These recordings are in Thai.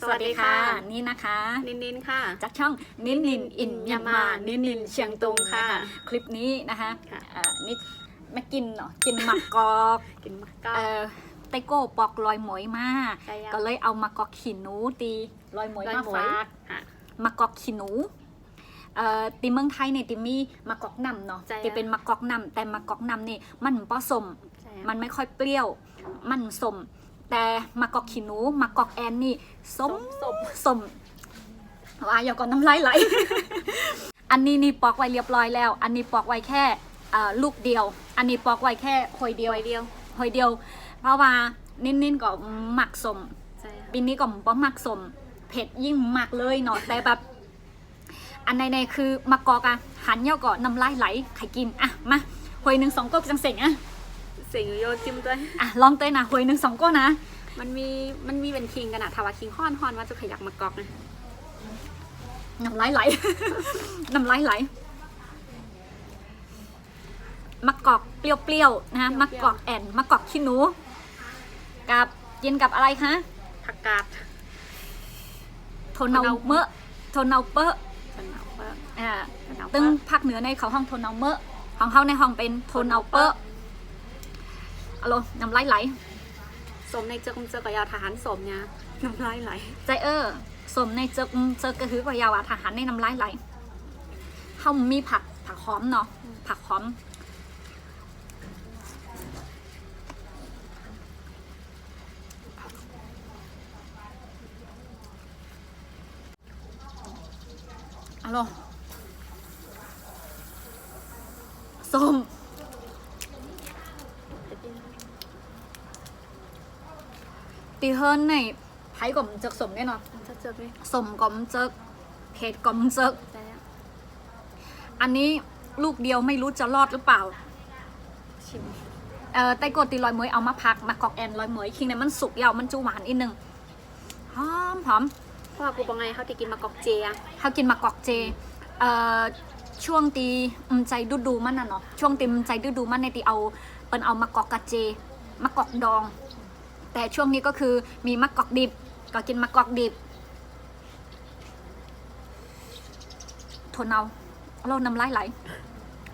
สวัสดีค่ะ นี่นะคะ นินนินค่ะ จากช่องนินนินอินยามานินนินเชียงตุงค่ะค่ะคลิปนี้นะคะค่ะอ่านี่มากินเนาะกินหมักกอกกินมะกอเอ่อไตโก้ปอกลอยหมอยมาใช่อะก็เลยเอามากอกขีหนูตีลอยหมอยลอยมาหมวยฝากค่ะมากอกขีหนูเอ่อตีเมืองไทยเนี่ยตีมีมากอกนำเนาะใช่อะตีเป็นมากอกนำแต่มากอกนำนี่มันผสมใช่มันไม่ค่อยเปรี้ยว มันสม แต่มากอกขี้หนูมากอกแอนนี่สมสมสมว่าอย่าก่อนน้ำลายไหล อันนี้นี่ปอกไว้เรียบร้อยแล้ว อันนี้ปอกไว้แค่เอ่อลูกเดียว อันนี้ปอกไว้แค่หอยเดียวไวเดียวหอยเดียว เพราะว่านิ่นๆก็หมักสมใช่ค่ะปีนี้ก็บ่หมักสมเผ็ดยิ่งหมักเลยเนาะแต่แบบอันในๆคือมะกอกอะหันเยาก่อนน้ำลายไหลใครกินอะมาหอยหนึ่งสองก๊กจังเสงอะ เสียงโยจิ้มด้วย อะลองเต้นนะหอยหนึ่งสองก๊กนะ มันมีมันมีเป็นคิงกันอะถ้าว่าคิงฮ้อนฮ้อนว่าจะขยักมะกอกนะน้ำลายไหล น้ำลายไหลมะกอกเปรี้ยวๆนะมะกอกแอนมะกอกขี้หนู กับกินกับอะไรคะผักกาดโทนเนาเมอะโทนเนาเปอะฉันเอาว่าอ่าฉันเอาตึงว่าภาคเหนือในเขาห้องโทนเนาเมอะของเขาในห้องเป็นโทนเนาเปอะเอาโลน้ำลายไหลสมในเจอคงเจอกับยาทหารสมเนี่ยน้ำลายไหลใจเออสมในเจกเจอกระหือกว่ายาวาทหารในน้ำลายไหลเขามีผักผักหอมเนาะผักหอมเอาลงส้ม ตีเฮิร์นในไผ่ก่อมเจกสมแน่นอนจะเจอไหมสมก่อมเจกเผ็ดก่อมเจกใช่อันนี้ลูกเดียวไม่รู้จะรอดหรือเปล่า ชิมเอ่อไต้กดตีลอยเมยเอามาพักมากอกแอนลอยเมยคิงเนี่ยมันสุกยาวมันจะหวานอีกหนึ่งหอมหอมเพราะว่ากูบอกไงเขาจะกินมะกอกเจียเขากินมากอกเจเอ่อช่วงตีอืมใจดูดูมันน่ะเนาะช่วงตีมใจดูดูมันในตีเอาเปิ้นเอามากอกกะเจมากอกดอง แต่ช่วงนี้ก็คือมีมะกอกดิบ ก็กินมะกอกดิบทนเอาเราน้ำลายไหล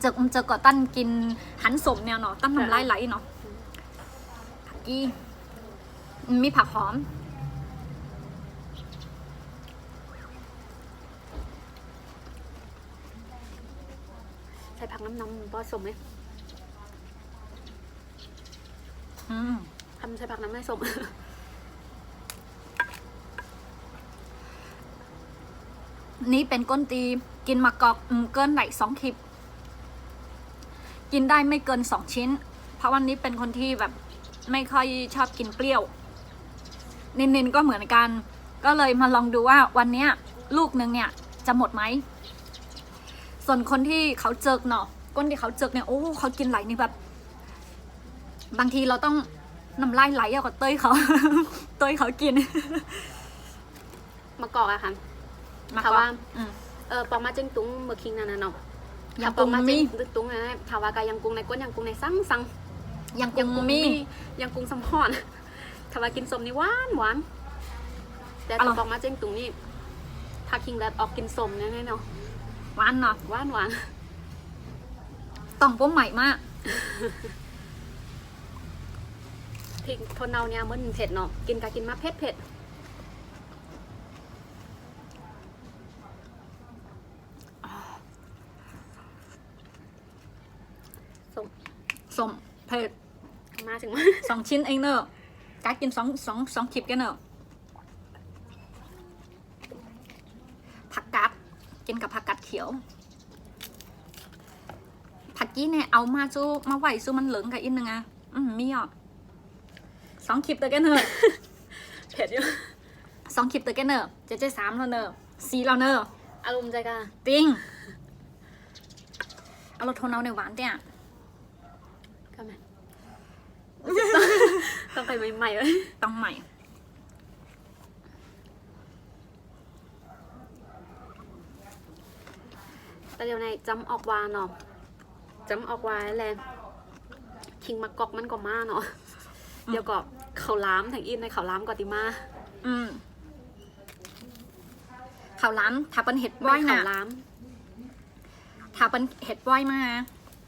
เจอกเจอกก็ตั้นกินหันสมเนี่ยเนาะตั้นน้ำลายไหลเนาะผักกี้มีผักหอมใส่ผักน้ำน้ำบอสมไหมอืม ทำใส่ผักน้ำไม่สมนี่เป็นก้นตีกินมากอกอเกินไหนสองคลิป กินได้ไม่เกินสองชิ้น เพราะวันนี้เป็นคนที่แบบไม่ค่อยชอบกินเปรี้ยวนินๆก็เหมือนกัน ก็เลยมาลองดูว่าวันนี้ลูกหนึ่งเนี่ยจะหมดไหม ส่วนคนที่เขาเจกเนาะก้นที่เขาเจกเนี่ยโอ้เขากินไหลนี่แบบ บางทีเราต้อง น้ำลายไหลเอากับเต้ยเขาเต้ยเขากินมะกอกอะค่ะมาค่ะก่อว่านอืมเออปองมาจึงตุ้งเมื่อคิงนั่นน่ะเนาะยังปองมากุ้งจึมีงตึกตุ้งนะถ้าว่ากายังกุ้งในก้นยังกุ้งในสั่งสั่งยังยังกุ้กุ้งงมีมียังกุ้งสำพอนถ้าว่ากินสมนี่หวานหวานแต่อร่ถ้าอยปองมาจึงตุ้งนี่ถ้าคิงแลบออกกินสมแน่ๆเนาะหวานเนาะหวานหวานต้องป้มใหม่มากพ ริกทนเนาเนี่ยมันเผ็ดเนาะกินกากินมาเผ็ดเผ็ดสมสมเผ็ดมาถึงมาสองชิ้นเองเนอะกากินสองสองสองคลิปกันเนอะผักกัดกินกับผักกัดเขียวผักกี้เนี่ยเอามาสู้มาไหวสู้มันเหลืองกับอีกหนึ่งอะอืมมีอะ สองคลิปเตอกันเนอะเผ็ดอยู่สองคลิปเตอกันเนอะเจ๊เจ๊สามแล้วเนอะสี่แล้วเนอะอารมณ์ใจกะจริงเอารสโทนเอาในหวานเนี่ยก็ไหมต้องไปใหม่ๆเลยต้องใหม่แต่เดี๋ยวในจำออกวาเนาะจำออกวาแลนคิงมากอกมันก็มาเนาะเดี๋ยวก็ เขาวหล้ามทางอินในเขาวหล้ามกอติมาอืมข้าวหล้ำถ้าเป็นเห็ดไม่ว้อยข้านะวหล้ถ้าเป็นเห็ดว้อยมา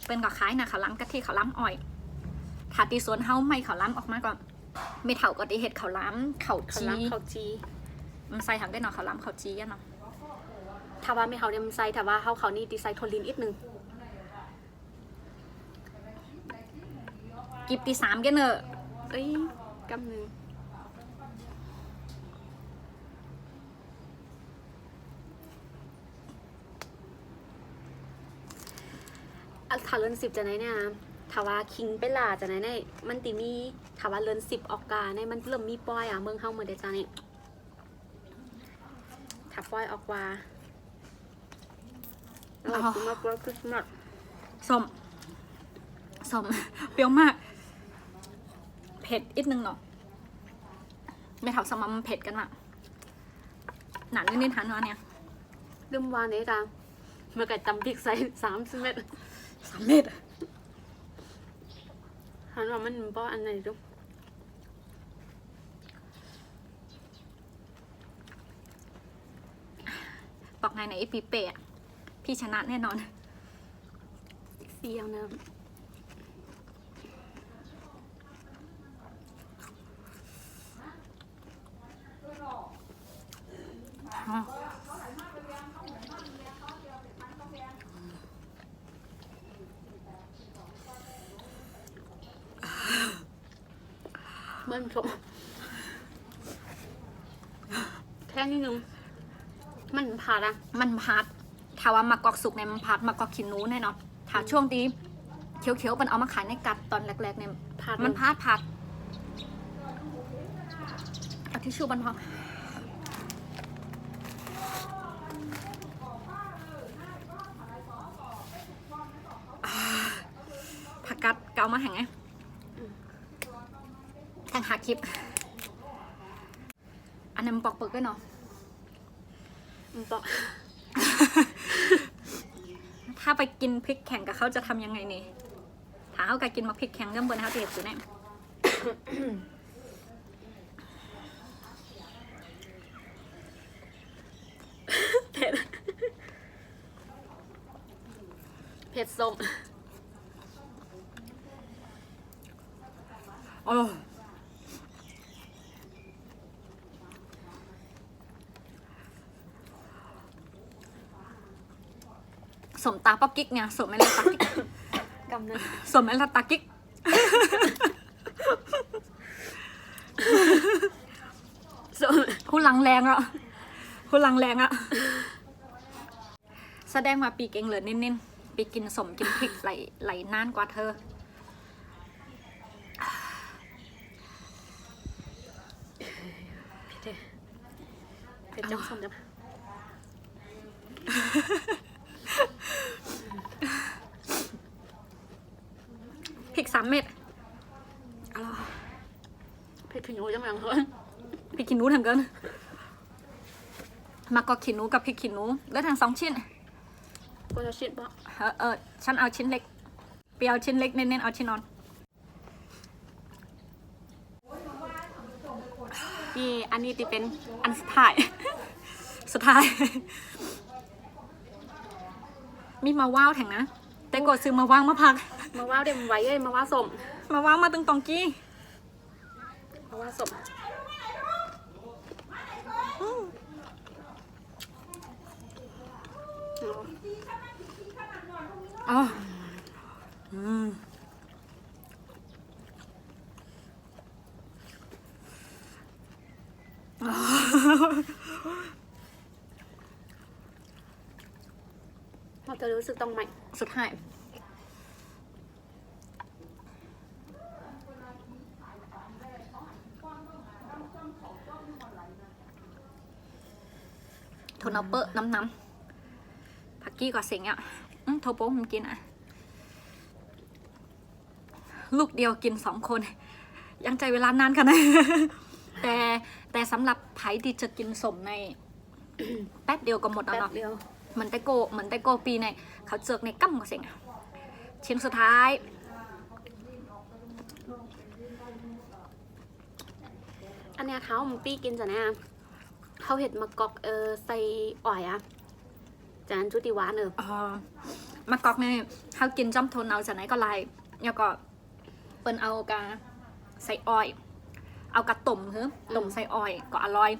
เป็นกับคล้ายนะข้าวหล้ำกะทิข้าวหล้ำอ่อยถ้าตีสวนเฮาไม่ข้าวหล้ำออกมาก่อนไม่เท่าก็ตีเห็ดข้าวหล้ำข้าวำข้าวจีหล้ำข้าวจีมันใส่ถังได้เนาะข้าวหล้ำข้าวจีอะเนาะถ้าว่าไม่เขาเนี่ยมันใส่ถ้าว่าเขาเขานี่ดีไซน์โทนลินอีกหนึ่งกิบตีสามกันเนอะเอ้ย กำหนึ่งอะถ้าเลินสิบจะไหนเนี่ยถ้าว่าคิงไปลาจะไหนเนี่ยมันติมีถ้าว่าเลินสิบออกกาเนี่ยมันเริ่มมีป้อยอะเมืองเฮาเหมือนเดจ้านี่ถ้าป้อยออกว่าเราคิดมากกว่าคริสต์มาสส้มส้มเปรี้ยวมากเผ็ดอีกนึงเนาะไม่เท่าสมัมเผ็ดกันอะหนานิดๆหันมาเนี่ยลืมวานนี้จ้าเมื่อไก่ตำพริกใส่สามสิบเม็ดสามเม็ดหันว่ามันป้ออันไหนดูบอกไงในไอปีเปะพี่ชนะแน่นอน เสียวนะ มันชมแค่นิดนึง มันผ่าดอะมันพัดถ้าว่ามากอกสุกเนี่ยมันพัดมากอกขินหนูแน่นอนถ้าช่วงที่เขียวๆมันเอามาขายในกัดตอนแรกๆเนี่ยผ่าดมันพัดพัดเอาทิชชู่บันพองผักกัดเกามาแห่งไง แห่งหาคลิป อันนั้นมันปอกเปิกด้วยเนาะมันปอก ถ้าไปกินพริกแข่งกับเขาจะทำยังไงนี่ถ้าเขากกินมาพริกแข่งเรื่องบนเขาจะเห็นอยู่แน่เผ็ดเผ็ดส้ม สมตาปอกกิ๊กไงสมไม่ละตากิ๊กกำนึงสมไม่ละตากิ๊กส้มผู้หลังแรงอะผู้หลังแรงอะ แสดงว่าปีเก่งเหลือนิ่นๆปีกินสมกินพริกไหลไหลนานกว่าเธอเผ็ดจังส้มจัง พริกสามเม็ดเผ็ดผิวจังอย่างเฮ้ยพริกขี้หนูทำเกินมากอกขี้หนูกับพริกขี้หนูแล้วทั้งสองชิ้นก็จะชิดปะเออเออฉันเอาชิ้นเล็กเปรียวชิ้นเล็กเน้นๆเอาชิ้นนอนนี่อันนี้ที่เป็นอันสุดท้าย สุดท้าย มีมาว้าวแถงนะ แต่กดซื้อมาว่างมาพัก มาว่าเดี๋ยวมันไว้เลยมาว่าส้มมาว้างมาตึงตองกี้มาว่าส้มอ๋ออืมเราจะรู้สึกต้องใหม่สุดท้าย โทนเอาเปอร์น้ำน้ำผักกี้กับเสียงอะอืมโทโป้ผมกินอะ ลูกเดียวกินสองคน ยังใจเวลานานกันนะแต่แต่สำหรับไผ่ที่จะกินสมใน แป๊บเดียวก็หมดแล้วแป๊บเนาะเดียวเหมือนไตโกเหมือนไตโกปีในเขาเจือกในกั้มกับเสียงอะชิ้นสุดท้ายอันเนี้ยเขามันปี้กินจ้ะเนี่ย เขาเห็ดมะกอกเออใส่อ่อยอะจากนั้นจุติหวานเอออ๋อมะกอกเนี่ยเขากินจ้ำทนเอาจากไหนก็ไล่แล้วก็เปิ้นเอากาใส่อ้อย เอากระต้มเฮ้ต้มใส่อ้อยก็อร่อย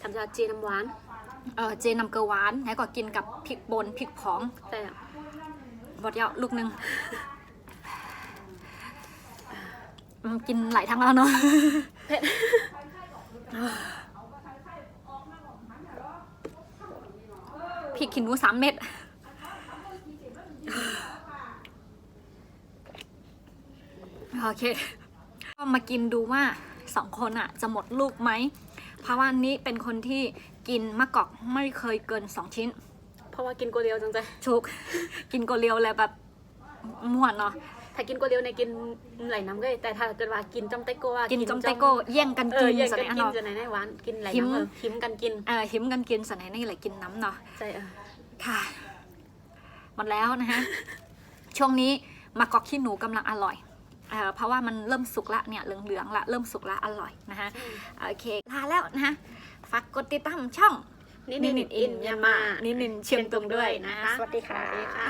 ทำจากเจน้ำหวานเออเจนำเกลือหวานแล้วก็กินกับพริกป่นพริกผองแต่อะบดเดียวลูกหนึ่งอืมกินหลายทั้งแล้วเนาะเผ็ด พริกขี้หนูสามเม็ดโอเคก็มากินดูว่าสองคนอะจะหมดลูกไหม เพราะว่านี้เป็นคนที่กินมะกอกไม่เคยเกินสองชิ้น เพราะว่ากินกัวเรียวจังใจชุก กินโกเลียวแล้วแบบม่วนเนาะ ถ้ากินกัวเรียวในยกินไหลน้ำก็ได้แต่ถ้าเกิดว่ากินจอมไตโก้ว่ากินจอมไตโก้แย่งกันเอกิอนอย่างสกันนอันกินเนาะ จะไหนไหนหวานกินไหลหิม น้ำเออหิมกันกินเออหิมกันกินสนนี่แหละกินน้ำเนาะ ใช่เออค่ะ หมดแล้วนะฮะ ช่วงนี้มะกอกขี้หนูกำลังอร่อยเอ่อเพราะว่ามันเริ่มสุกละเนี่ยเหลืองๆละเริ่มสุกละอร่อยนะฮะโอเคลาแล้วนะฮะฝากกดติดตามช่องนิดนิดอินยามานิดนินเชียงตุงด้วยนะนะคะ สวัสดีค่ะ สวัสดีค่ะ